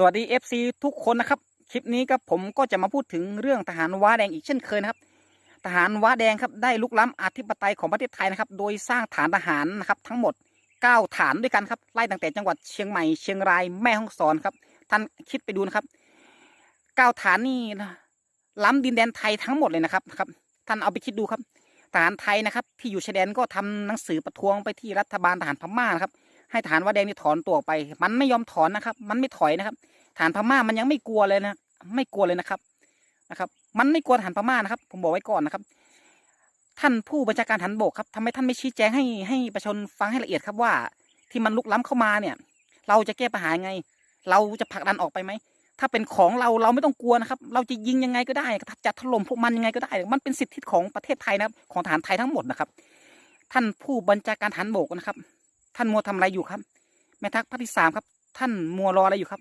สวัสดี FC ทุกคนนะครับ คลิปนี้ครับผมก็จะมาพูดถึงเรื่องทหารว้าแดงอีกเช่นเคยนะครับ ทหารว้าแดงครับได้ลุกล้ำอธิปไตยของประเทศไทยนะครับ โดยสร้างฐานทหารนะครับทั้งหมด 9 ฐานด้วยกันครับไล่ตั้งแต่จังหวัดเชียงใหม่เชียงรายแม่ฮ่องสอนครับ ท่านคิดไปดูนะครับ 9 ฐานนี่ล้ำดินแดนไทยทั้งหมดเลยนะครับครับ ท่านเอาไปคิดดูครับ ทหารไทยนะครับ ที่อยู่ชายแดนก็ทำหนังสือประท้วงไปที่รัฐบาลทหารพม่านะครับ ให้ฐานว่าแดงนี่ถอนตัวออกไป มันไม่ยอมถอนนะครับ มันไม่ถอยนะครับ ฐานพม่ามันยังไม่กลัวเลยนะ ไม่กลัวเลยนะครับนะครับ มันไม่กลัวฐานพม่านะครับ ผมบอกไว้ก่อนนะครับ ท่านผู้บัญชาการฐานบกครับทำไมท่านไม่ชี้แจงให้ให้ประชาชนฟังให้ละเอียดครับว่า ที่มันลุกล้ำเข้ามาเนี่ย เราจะแก้ปัญหาไง เราจะผลักดันออกไปไหมถ้าเป็นของเราเราไม่ต้องกลัวนะครับ เราจะยิงยังไงก็ได้จะถล่มพวกมันยังไงก็ได้ มันเป็นสิทธิของประเทศไทยนะครับ ของฐานไทยทั้งหมดนะครับ ท่านผู้บัญชาการฐานบกนะครับ ท่านมัวทำอะไรอยู่ครับ แม่ทัพภาคที่สามครับ ท่านมัวรออะไรอยู่ครับ